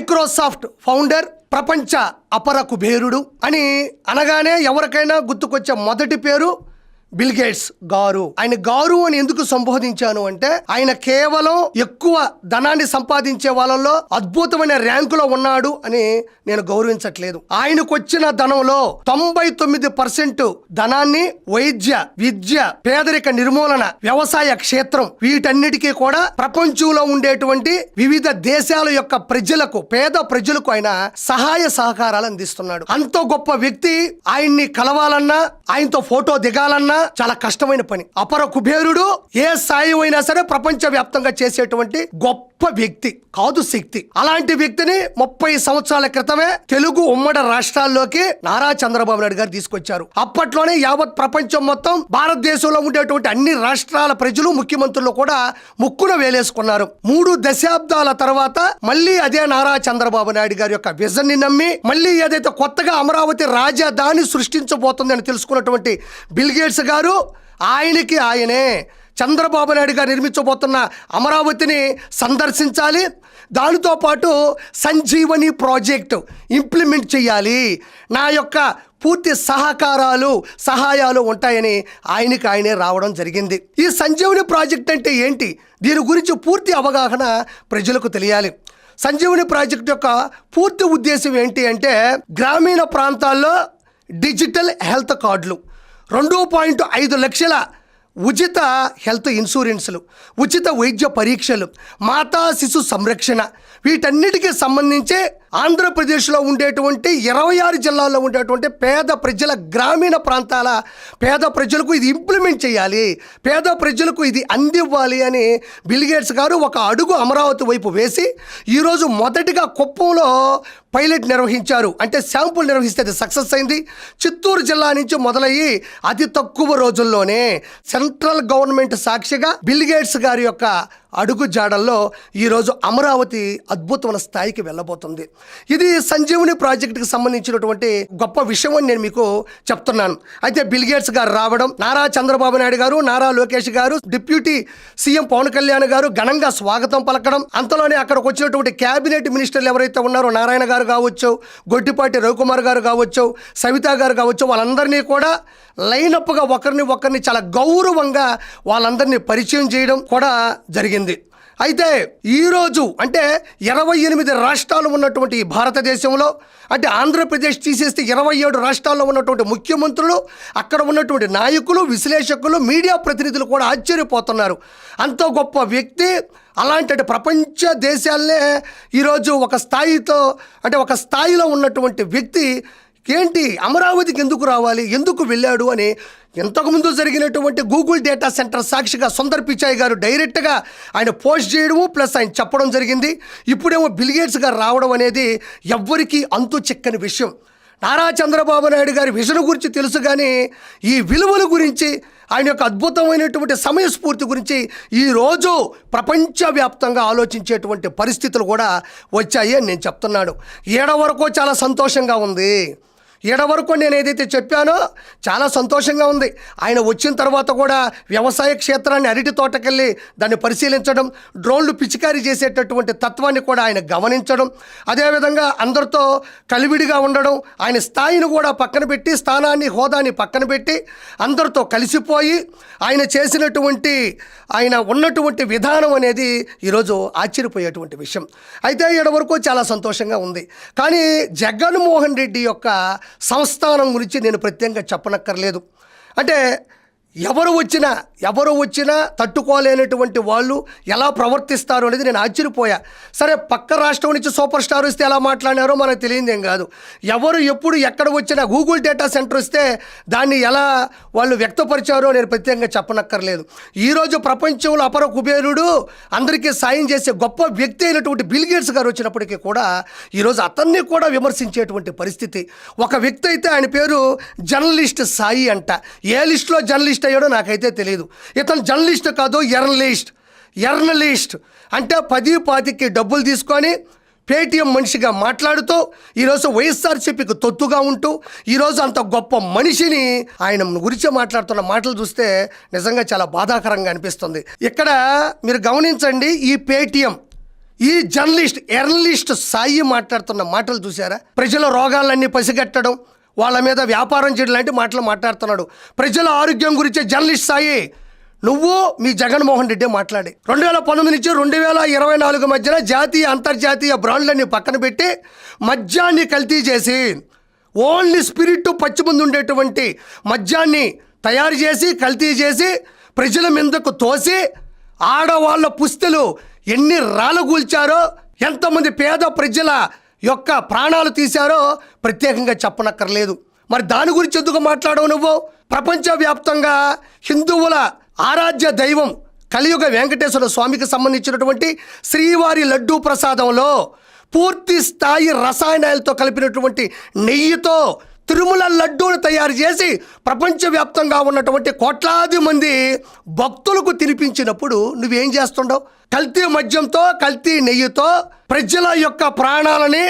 Microsoft founder ప్రపంచ అపర కుబేరుడు అని అనగానే ఎవరికైనా గుర్తుకొచ్చే మొదటి పేరు బిల్ గేట్స్ గారు. ఆయన గారు అని ఎందుకు సంబోధించాను అంటే ఆయన కేవలం ఎక్కువ ధనాన్ని సంపాదించే వాళ్ళలో అద్భుతమైన ర్యాంకులో ఉన్నాడు అని నేను గౌరవించట్లేదు. ఆయనకు వచ్చిన ధనంలో తొంభై తొమ్మిది పర్సెంట్ ధనాన్ని వైద్య విద్య పేదరిక నిర్మూలన వ్యవసాయ క్షేత్రం వీటన్నిటికీ కూడా ప్రపంచంలో ఉండేటువంటి వివిధ దేశాల యొక్క ప్రజలకు పేద ప్రజలకు ఆయన సహాయ సహకారాలు అందిస్తున్నాడు. అంత గొప్ప వ్యక్తి ఆయన్ని కలవాలన్నా ఆయనతో ఫోటో దిగాలన్నా చాలా కష్టమైన పని. అపర కుబేరుడు ఏ సాయం అయినా సరే ప్రపంచ వ్యాప్తంగా చేసేటువంటి గొప్ప వ్యక్తి కాదు శక్తి. అలాంటి వ్యక్తిని ముప్పై సంవత్సరాల క్రితమే తెలుగు ఉమ్మడి రాష్ట్రాల్లోకి నారా చంద్రబాబు నాయుడు గారు తీసుకొచ్చారు. అప్పట్లోనే యావత్ ప్రపంచం మొత్తం భారతదేశంలో ఉండేటువంటి అన్ని రాష్ట్రాల ప్రజలు ముఖ్యమంత్రులు కూడా ముక్కున వేలేసుకున్నారు. మూడు దశాబ్దాల తర్వాత మళ్ళీ అదే నారా చంద్రబాబు నాయుడు గారి యొక్క విజన్ని నమ్మి మళ్ళీ ఏదైతే కొత్తగా అమరావతి రాజధాని సృష్టించబోతుందని తెలుసుకున్నటువంటి బిల్గేట్స్ గారు ఆయనకి ఆయనే. చంద్రబాబు నాయుడు గారు నిర్మించబోతున్న అమరావతిని సందర్శించాలి. దానితో పాటు సంజీవని ప్రాజెక్టు ఇంప్లిమెంట్ చేయాలి. నా యొక్క పూర్తి సహకారాలు సహాయాలు ఉంటాయని ఆయనకి ఆయనే రావడం జరిగింది. ఈ సంజీవని ప్రాజెక్ట్ అంటే ఏంటి? దీని గురించి పూర్తి అవగాహన ప్రజలకు తెలియాలి. సంజీవని ప్రాజెక్ట్ యొక్క పూర్తి ఉద్దేశం ఏంటి అంటే గ్రామీణ ప్రాంతాల్లో డిజిటల్ హెల్త్ కార్డులు. రెండు పాయింట్ ఐదు లక్షల ఉచిత హెల్త్ ఇన్సూరెన్సులు ఉచిత వైద్య పరీక్షలు మాతా శిశు సంరక్షణ వీటన్నిటికీ సంబంధించి ఆంధ్రప్రదేశ్లో ఉండేటువంటి ఇరవై ఆరు జిల్లాల్లో ఉండేటువంటి పేద ప్రజల గ్రామీణ ప్రాంతాల పేద ప్రజలకు ఇది ఇంప్లిమెంట్ చేయాలి. పేద ప్రజలకు ఇది అందివ్వాలి అని బిల్గేట్స్ గారు ఒక అడుగు అమరావతి వైపు వేసి ఈరోజు మొదటిగా కుప్పంలో పైలట్ నిర్వహించారు. అంటే శాంపుల్ నిర్వహిస్తే అది సక్సెస్ అయింది. చిత్తూరు జిల్లా నుంచి మొదలయ్యి అతి తక్కువ రోజుల్లోనే సెంట్రల్ గవర్నమెంట్ సాక్షిగా బిల్గేట్స్ గారి యొక్క అడుగు జాడల్లో ఈరోజు అమరావతి అద్భుతమైన స్థాయికి వెళ్ళబోతుంది. ఇది సంజీవుని ప్రాజెక్టుకి సంబంధించినటువంటి గొప్ప విషయం అని నేను మీకు చెప్తున్నాను. అయితే బిల్గేట్స్ గారు రావడం నారా చంద్రబాబు నాయుడు గారు నారా లోకేష్ గారు డిప్యూటీ సీఎం పవన్ కళ్యాణ్ గారు ఘనంగా స్వాగతం పలకడం అంతలోనే అక్కడికి వచ్చినటువంటి కేబినెట్ మినిస్టర్లు ఎవరైతే ఉన్నారో నారాయణ గారు కావచ్చు గొడ్డిపాటి రవికుమార్ గారు కావచ్చు సవితా గారు కావచ్చు వాళ్ళందరినీ కూడా లైనప్గా ఒకరిని ఒకరిని చాలా గౌరవంగా వాళ్ళందరినీ పరిచయం చేయడం కూడా జరిగింది. అయితే ఈరోజు అంటే ఇరవై ఎనిమిది రాష్ట్రాలు ఉన్నటువంటి భారతదేశంలో అంటే ఆంధ్రప్రదేశ్ తీసేస్తే ఇరవై ఏడు రాష్ట్రాల్లో ఉన్నటువంటి ముఖ్యమంత్రులు అక్కడ ఉన్నటువంటి నాయకులు విశ్లేషకులు మీడియా ప్రతినిధులు కూడా ఆశ్చర్యపోతున్నారు. అంత గొప్ప వ్యక్తి అలాంటి అంటే ప్రపంచ దేశాలనే ఈరోజు ఒక స్థాయితో అంటే ఒక స్థాయిలో ఉన్నటువంటి వ్యక్తి ఏంటి అమరావతికి ఎందుకు రావాలి? ఎందుకు వెళ్ళాడు అని ఇంతకుముందు జరిగినటువంటి గూగుల్ డేటా సెంటర్ సాక్షిగా సుందర్ పిచాయ్ గారు డైరెక్ట్గా ఆయన పోస్ట్ చేయడము ప్లస్ ఆయన చెప్పడం జరిగింది. ఇప్పుడేమో బిల్గేట్స్ గారు రావడం అనేది ఎవ్వరికీ అంతు చిక్కని విషయం. నారా చంద్రబాబు నాయుడు గారి విజన్ గురించి తెలుసు కానీ ఈ విలువల గురించి ఆయన యొక్క అద్భుతమైనటువంటి సమయస్ఫూర్తి గురించి ఈరోజు ప్రపంచవ్యాప్తంగా ఆలోచించేటువంటి పరిస్థితులు కూడా వచ్చాయి అని నేను చెప్తున్నాను. ఏడ వరకు చాలా సంతోషంగా ఉంది. ఏడ వరకు నేను ఏదైతే చెప్పానో చాలా సంతోషంగా ఉంది. ఆయన వచ్చిన తర్వాత కూడా వ్యవసాయ క్షేత్రాన్ని అరటి తోటకెళ్ళి దాన్ని పరిశీలించడం డ్రోన్లు పిచికారీ చేసేటటువంటి తత్వాన్ని కూడా ఆయన గమనించడం అదేవిధంగా అందరితో కలివిడిగా ఉండడం ఆయన స్థాయిని కూడా పక్కన పెట్టి స్థానాన్ని హోదాని పక్కన పెట్టి అందరితో కలిసిపోయి ఆయన చేసినటువంటి ఆయన ఉన్నటువంటి విధానం అనేది ఈరోజు ఆశ్చర్యపోయేటువంటి విషయం. అయితే ఈడ వరకు చాలా సంతోషంగా ఉంది. కానీ జగన్మోహన్ రెడ్డి యొక్క సంస్థానం గురించి నేను ప్రత్యేకంగా చెప్పనక్కర్లేదు. అంటే ఎవరు వచ్చినా ఎవరు వచ్చినా తట్టుకోలేనటువంటి వాళ్ళు ఎలా ప్రవర్తిస్తారు అనేది నేను ఆశ్చర్యపోయా. సరే పక్క రాష్ట్రం నుంచి సూపర్ స్టార్ వస్తే ఎలా మాట్లాడినారో మనకు తెలియదు ఏం కాదు. ఎవరు ఎప్పుడు ఎక్కడ వచ్చినా గూగుల్ డేటా సెంటర్ వస్తే దాన్ని ఎలా వాళ్ళు వ్యక్తపరిచారో నేను ప్రత్యేకంగా చెప్పనక్కర్లేదు. ఈరోజు ప్రపంచంలో అపర కుబేరుడు అందరికీ సాయం చేసే గొప్ప వ్యక్తి అయినటువంటి బిల్ గేట్స్ గారు వచ్చినప్పటికీ కూడా ఈరోజు అతన్ని కూడా విమర్శించేటువంటి పరిస్థితి. ఒక వ్యక్తి అయితే ఆయన పేరు జర్నలిస్ట్ సాయి అంట. ఏ లిస్టులో జర్నలిస్ట్ అయ్యాడో నాకైతే తెలియదు ఇతను జర్నలిస్ట్ కాదు ఎర్నలిస్ట్ ఎర్నలిస్ట్ అంటే పది పాతికి డబ్బులు తీసుకొని పేటీఎం మనిషిగా మాట్లాడుతూ ఈరోజు వైఎస్ఆర్సీపీకి తొత్తుగా ఉంటూ ఈరోజు అంత గొప్ప మనిషిని ఆయన గురించి మాట్లాడుతున్న మాటలు చూస్తే నిజంగా చాలా బాధాకరంగా అనిపిస్తుంది. ఇక్కడ మీరు గమనించండి ఈ పేటీఎం ఈ జర్నలిస్ట్ ఎర్నలిస్ట్ సాయి మాట్లాడుతున్న మాటలు చూసారా ప్రజల రోగాలన్నీ పసిగట్టడం వాళ్ళ మీద వ్యాపారం చేయడం లాంటి మాటలు మాట్లాడుతున్నాడు. ప్రజల ఆరోగ్యం గురించి జర్నలిస్ట్ సాయి నువ్వు మీ జగన్మోహన్ రెడ్డి మాట్లాడి. రెండు వేల పంతొమ్మిది నుంచి రెండు వేల ఇరవై నాలుగు మధ్యన జాతీయ అంతర్జాతీయ బ్రాండ్లన్నీ పక్కన పెట్టి మద్యాన్ని కల్తీ చేసి ఓన్లీ స్పిరిట్ పచ్చి ముందు ఉండేటువంటి మద్యాన్ని తయారు చేసి కల్తీ చేసి ప్రజల మీదకు తోసి ఆడవాళ్ళ పుస్తలు ఎన్ని రాళ్ళగూల్చారో ఎంతమంది పేద ప్రజల యొక్క ప్రాణాలు తీశారో ప్రత్యేకంగా చెప్పనక్కర్లేదు. మరి దాని గురించి ఎందుకు మాట్లాడవు నువ్వు? ప్రపంచవ్యాప్తంగా హిందువుల ఆరాధ్య దైవం కలియుగ వెంకటేశ్వర స్వామికి సంబంధించినటువంటి శ్రీవారి లడ్డూ ప్రసాదంలో పూర్తి స్థాయి రసాయనాలతో కలిపినటువంటి నెయ్యితో తిరుమల లడ్డూను తయారు చేసి ప్రపంచవ్యాప్తంగా ఉన్నటువంటి కోట్లాది మంది భక్తులకు తినిపించినప్పుడు నువ్వేం చేస్తుండవు? కల్తీ మద్యంతో కల్తీ నెయ్యితో ప్రజల యొక్క ప్రాణాలని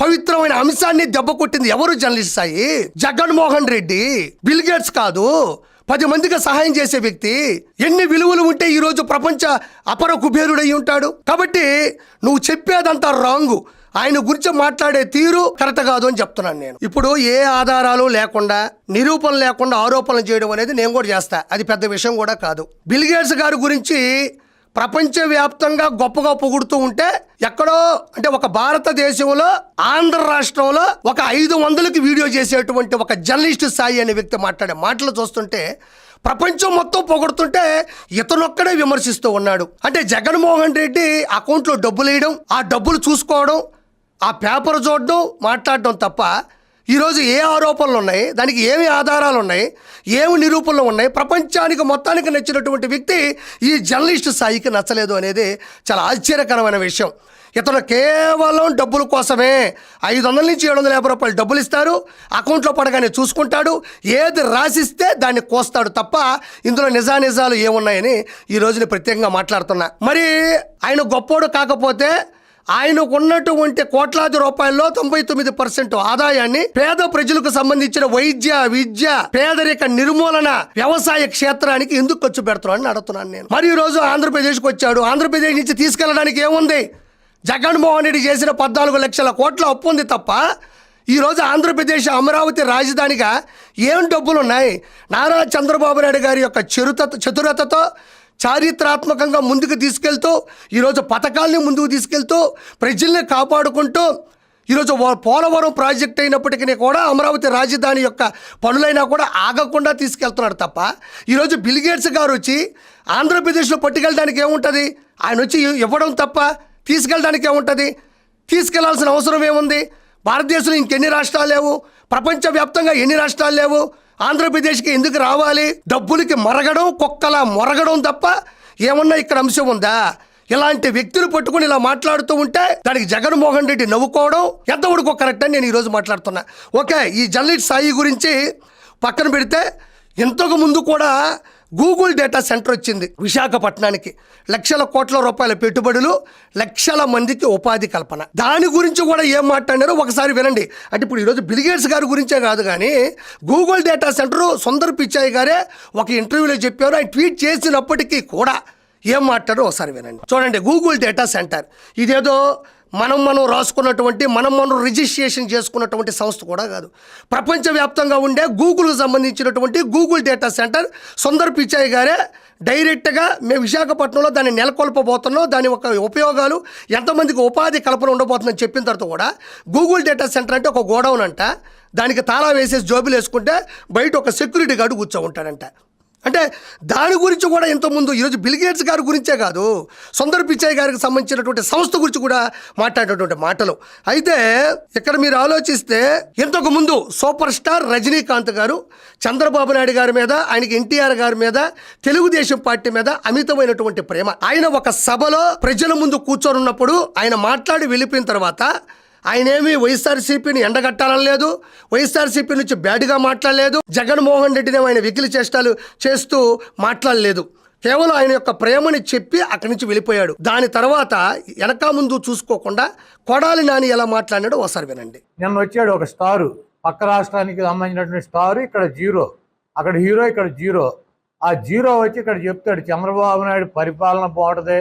పవిత్రమైన అంశాన్ని దెబ్బ కొట్టింది ఎవరు journalist Sai? Jaganmohan Reddy. Bill Gates కాదు. పది మందికి సహాయం చేసే వ్యక్తి. ఎన్ని విలువలు ఉంటే ఈరోజు ప్రపంచ అపర కుబేరుడై ఉంటాడు. కాబట్టి నువ్వు చెప్పేదంతా రాంగు. ఆయన గురించి మాట్లాడే తీరు కరెక్ట్ కాదు అని చెప్తున్నాను నేను. ఇప్పుడు ఏ ఆధారాలు లేకుండా నిరూపణ లేకుండా ఆరోపణలు చేయడం అనేది నేను కూడా చేస్తా. అది పెద్ద విషయం కూడా కాదు. బిల్గేట్స్ గారి గురించి ప్రపంచవ్యాప్తంగా గొప్పగా పొగుడుతూ ఉంటే ఎక్కడో అంటే ఒక భారతదేశంలో ఆంధ్ర రాష్ట్రంలో ఒక ఐదు వందలకి వీడియో చేసేటువంటి ఒక జర్నలిస్ట్ సాయి అనే వ్యక్తి మాట్లాడే మాటలు చూస్తుంటే ప్రపంచం మొత్తం పొగుడుతుంటే ఇతనొక్కడే విమర్శిస్తూ ఉన్నాడు. అంటే జగన్మోహన్ రెడ్డి అకౌంట్లో డబ్బులు వేయడం ఆ డబ్బులు చూసుకోవడం ఆ పేపర్ చూడడం మాట్లాడడం తప్ప ఈరోజు ఏ ఆరోపణలు ఉన్నాయి? దానికి ఏమి ఆధారాలు ఉన్నాయి? ఏమి నిరూపణలు ఉన్నాయి? ప్రపంచానికి మొత్తానికి నచ్చినటువంటి వ్యక్తి ఈ జర్నలిస్ట్ స్థాయికి నచ్చలేదు అనేది చాలా ఆశ్చర్యకరమైన విషయం. ఇతను కేవలం డబ్బుల కోసమే ఐదు వందల నుంచి ఏడు వందల యాభై రూపాయలు డబ్బులు ఇస్తారు అకౌంట్లో పడగానే చూసుకుంటాడు ఏది రాసిస్తే దాన్ని కోస్తాడు తప్ప ఇందులో నిజానిజాలు ఏమున్నాయని ఈ రోజున ప్రత్యేకంగా మాట్లాడుతున్నా. మరి ఆయన గొప్పోడు కాకపోతే ఆయనకు ఉన్నటువంటి కోట్లాది రూపాయల్లో తొంభై తొమ్మిది పర్సెంట్ ఆదాయాన్ని పేద ప్రజలకు సంబంధించిన వైద్య విద్య పేదరిక నిర్మూలన వ్యవసాయ క్షేత్రానికి ఎందుకు ఖర్చు పెడుతున్నాడని అడుగుతున్నాను నేను. మరి ఈ రోజు ఆంధ్రప్రదేశ్కి వచ్చాడు. ఆంధ్రప్రదేశ్ నుంచి తీసుకెళ్ళడానికి ఏముంది? జగన్మోహన్ రెడ్డి చేసిన పద్నాలుగు లక్షల కోట్ల అప్పు ఉంది తప్ప ఈరోజు ఆంధ్రప్రదేశ్ అమరావతి రాజధానిగా ఏం డబ్బులు ఉన్నాయి నారా చంద్రబాబు నాయుడు గారి యొక్క చరుత చతురతతో చారిత్రాత్మకంగా ముందుకు తీసుకెళ్తూ ఈరోజు పథకాల్ని ముందుకు తీసుకెళ్తూ ప్రజల్ని కాపాడుకుంటూ ఈరోజు పోలవరం ప్రాజెక్ట్ అయినప్పటికీ కూడా అమరావతి రాజధాని యొక్క పనులైనా కూడా ఆగకుండా తీసుకెళ్తున్నాడు తప్ప ఈరోజు బిల్గేట్స్ గారు వచ్చి ఆంధ్రప్రదేశ్లో పట్టుకెళ్ళడానికి ఏముంటుంది? ఆయన వచ్చి ఇవ్వడం తప్ప తీసుకెళ్ళడానికి ఏముంటుంది? తీసుకెళ్ళాల్సిన అవసరం ఏముంది? భారతదేశంలో ఇంకెన్ని రాష్ట్రాలు లేవు? ప్రపంచవ్యాప్తంగా ఎన్ని రాష్ట్రాలు లేవు? ఆంధ్రప్రదేశ్కి ఎందుకు రావాలి? డబ్బులకి మరగడం కుక్కలా మొరగడం తప్ప ఏమన్నా ఇక్కడ అంశం ఉందా? ఇలాంటి వ్యక్తులు పట్టుకుని ఇలా మాట్లాడుతూ ఉంటే దానికి జగన్మోహన్ రెడ్డి నవ్వుకోవడం ఎంతవరకు కరెక్ట్ అని నేను ఈరోజు మాట్లాడుతున్నా. ఓకే ఈ జర్నలిస్ట్ సాయి గురించి పక్కన పెడితే ఇంతకు ముందు కూడా గూగుల్ డేటా సెంటర్ వచ్చింది విశాఖపట్నానికి. లక్షల కోట్ల రూపాయల పెట్టుబడులు లక్షల మందికి ఉపాధి కల్పన. దాని గురించి కూడా ఏం మాట్లాడారో ఒకసారి వినండి. అంటే ఇప్పుడు ఈరోజు బిలిగేట్స్ గారి గురించే కాదు కానీ Google data center Sundar Pichai గారే ఒక ఇంటర్వ్యూలో చెప్పారు. ఆయన ట్వీట్ చేసినప్పటికీ కూడా ఏం మాట్లాడో ఒకసారి వినండి. చూడండి గూగుల్ డేటా సెంటర్. ఇదేదో మనం మనం రాసుకున్నటువంటి మనం మనం రిజిస్ట్రేషన్ చేసుకున్నటువంటి సంస్థ కూడా కాదు. ప్రపంచవ్యాప్తంగా ఉండే గూగుల్కి సంబంధించినటువంటి Google data center Sundar Pichai గారే డైరెక్ట్గా మేము విశాఖపట్నంలో దాన్ని నెలకొల్పబోతున్నాం. దాని యొక్క ఉపయోగాలు ఎంతమందికి ఉపాధి కల్పన ఉండబోతుందని చెప్పిన తర్వాత కూడా గూగుల్ డేటా సెంటర్ అంటే ఒక గోడౌన్ అంట. దానికి తాళా వేసేసి జోబులు వేసుకుంటే బయట ఒక సెక్యూరిటీ గార్డు కూర్చో ఉంటాడంట అంటే దాని గురించి కూడా ఇంతకుముందు ఈరోజు బిల్గేట్స్ గారి గురించే కాదు సుందర్ పిచాయ్ గారికి సంబంధించినటువంటి సంస్థ గురించి కూడా మాట్లాడేటువంటి మాటలు. అయితే ఇక్కడ మీరు ఆలోచిస్తే ఇంతకు ముందు సూపర్ స్టార్ రజనీకాంత్ గారు చంద్రబాబు నాయుడు గారి మీద ఆయనకి ఎన్టీఆర్ గారి మీద తెలుగుదేశం పార్టీ మీద అమితమైనటువంటి ప్రేమ. ఆయన ఒక సభలో ప్రజల ముందు కూర్చొని ఉన్నప్పుడు ఆయన మాట్లాడి వెళ్ళిపోయిన తర్వాత ఆయనేమీ వైఎస్ఆర్సీపీని ఎండగట్టాలని లేదు వైఎస్ఆర్సీపీ నుంచి బ్యాడ్గా మాట్లాడలేదు జగన్మోహన్ రెడ్డిని ఆయన వెకిలి చేష్టాలు చేస్తూ మాట్లాడలేదు. కేవలం ఆయన యొక్క ప్రేమని చెప్పి అక్కడి నుంచి వెళ్ళిపోయాడు. దాని తర్వాత వెనక ముందు చూసుకోకుండా కొడాలి నాని ఎలా మాట్లాడాడో ఒకసారి వినండి. నిన్న వచ్చాడు ఒక స్టారు పక్క రాష్ట్రానికి సంబంధించినటువంటి స్టారు ఇక్కడ జీరో. అక్కడ హీరో ఇక్కడ జీరో. ఆ జీరో వచ్చి ఇక్కడ చెప్తాడు చంద్రబాబు నాయుడు పరిపాలన బాగుంటుంది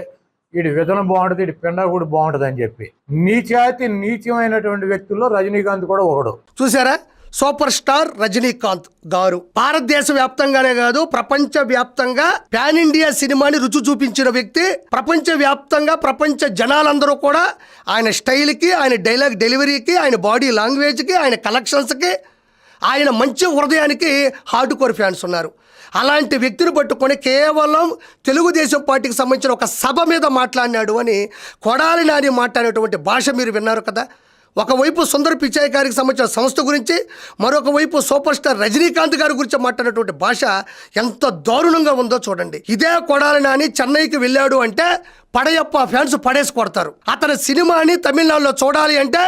వీడి విధన బాగుంటుంది వీడి పిండ కూడా బాగుంటుంది అని చెప్పి. నీచాతి నీచమైనటువంటి వ్యక్తుల్లో రజనీకాంత్ కూడా ఒకడు. చూసారా? సూపర్ స్టార్ రజనీకాంత్ గారు. భారతదేశ వ్యాప్తంగానే కాదు ప్రపంచ వ్యాప్తంగా పాన్ ఇండియా సినిమాని రుచి చూపించిన వ్యక్తి. ప్రపంచ వ్యాప్తంగా ప్రపంచ జనాలందరూ కూడా ఆయన స్టైల్కి ఆయన డైలాగ్ డెలివరీకి ఆయన బాడీ లాంగ్వేజ్కి ఆయన కలెక్షన్స్కి ఆయన మంచి హృదయానికి హార్డ్ కోర్ ఫ్యాన్స్ ఉన్నారు. అలాంటి వ్యక్తిని పట్టుకొని కేవలం తెలుగుదేశం పార్టీకి సంబంధించిన ఒక సభ మీద మాట్లాడినాడు అని కొడాలి నాని మాట్లాడేటువంటి భాష మీరు విన్నారు కదా. ఒకవైపు సుందర పిచాయ్ గారికి సంబంధించిన సంస్థ గురించి మరొక వైపు సూపర్ స్టార్ రజనీకాంత్ గారి గురించి మాట్లాడినటువంటి భాష ఎంత దారుణంగా ఉందో చూడండి. ఇదే కొడాలి నాని చెన్నైకి వెళ్ళాడు అంటే పడయప్ప ఫ్యాన్స్ పడేసి కొడతారు. అతని సినిమాని తమిళనాడులో చూడాలి అంటే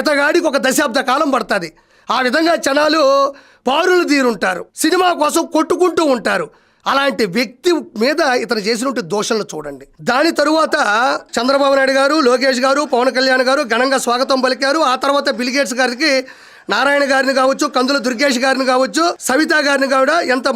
ఇతగాడికి ఒక దశాబ్ద కాలం పడుతుంది. ఆ విధంగా జనాలు పారులు తీరుంటారు. సినిమా కోసం కొట్టుకుంటూ ఉంటారు. అలాంటి వ్యక్తి మీద ఇతను చేసినటువంటి దోషణలు చూడండి. దాని తరువాత చంద్రబాబు నాయుడు గారు లోకేష్ గారు పవన్ కళ్యాణ్ గారు ఘనంగా స్వాగతం పలికారు. ఆ తర్వాత బిల్గేట్స్ గారికి నారాయణ గారిని కావచ్చు కందుల దుర్గేష్ గారిని కావచ్చు సవిత గారిని కూడా ఎంత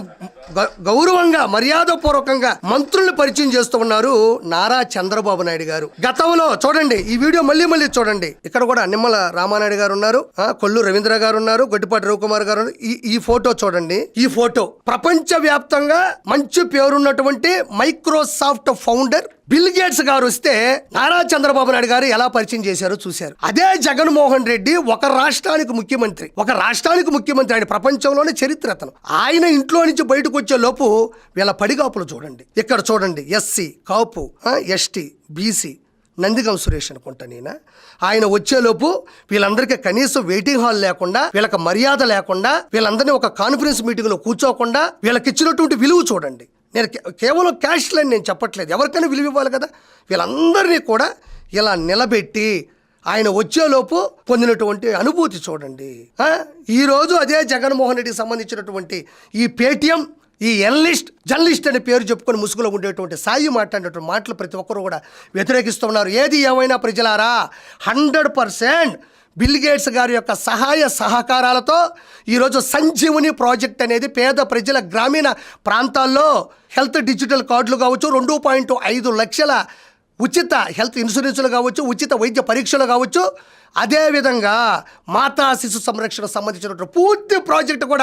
గౌరవంగా మర్యాదపూర్వకంగా మంత్రుల్ని పరిచయం చేస్తూ ఉన్నారు నారా చంద్రబాబు నాయుడు గారు గతంలో చూడండి ఈ వీడియో మళ్ళీ మళ్ళీ చూడండి ఇక్కడ కూడా నిమ్మల రామానాయుడు గారు ఉన్నారు కొల్లు రవీంద్ర గారు ఉన్నారు గొడ్డిపాటి రవికుమార్ గారు ఉన్నారు. ఈ ఈ ఫోటో చూడండి ఈ ఫోటో ప్రపంచ వ్యాప్తంగా మంచి పేరున్నటువంటి మైక్రోసాఫ్ట్ ఫౌండర్ బిల్ గేట్స్ గారు వస్తే నారా చంద్రబాబు నాయుడు గారు ఎలా పరిచయం చేశారో చూశారు. అదే జగన్మోహన్ రెడ్డి ఒక రాష్ట్రానికి ముఖ్యమంత్రి. ఒక రాష్ట్రానికి ముఖ్యమంత్రి ఆయన ప్రపంచంలోనే చరిత్ర అతను. ఆయన ఇంట్లో నుంచి బయటకు వచ్చే లోపు వీళ్ళ పడిగాపులు చూడండి. ఇక్కడ చూడండి SC Kapu ST BC Nandigam Suresh అనుకుంటా నేను? ఆయన వచ్చేలోపు వీళ్ళందరికీ కనీసం వెయిటింగ్ హాల్ లేకుండా వీళ్ళకి మర్యాద లేకుండా వీళ్ళందరినీ ఒక కాన్ఫరెన్స్ మీటింగ్లో కూర్చోకుండా వీళ్ళకి ఇచ్చినటువంటి విలువ చూడండి. నేను కేవలం క్యాష్ నేను చెప్పట్లేదు. ఎవరికైనా విలువ ఇవ్వాలి కదా? వీళ్ళందరినీ కూడా ఇలా నిలబెట్టి ఆయన వచ్చేలోపు పొందినటువంటి అనుభూతి చూడండి. ఈరోజు అదే జగన్మోహన్ రెడ్డికి సంబంధించినటువంటి ఈ పేటిఎం ఈ ఎన్లిస్ట్ జర్నలిస్ట్ అనే పేరు చెప్పుకొని ముసుగులో ఉండేటువంటి సాయి మాట్లాడినటువంటి మాటలు ప్రతి ఒక్కరు కూడా వ్యతిరేకిస్తున్నారు. ఏది ఏమైనా ప్రజలారా? హండ్రెడ్ పర్సెంట్ బిల్ గేట్స్ గారి యొక్క సహాయ సహకారాలతో ఈరోజు సంజీవుని ప్రాజెక్ట్ అనేది పేద ప్రజల గ్రామీణ ప్రాంతాల్లో హెల్త్ డిజిటల్ కార్డులు కావచ్చు రెండు పాయింట్ ఐదు లక్షల ఉచిత హెల్త్ ఇన్సూరెన్సులు కావచ్చు ఉచిత వైద్య పరీక్షలు కావచ్చు. అదేవిధంగా మాతా శిశు సంరక్షణ సంబంధించినటువంటి పూర్తి ప్రాజెక్టు కూడా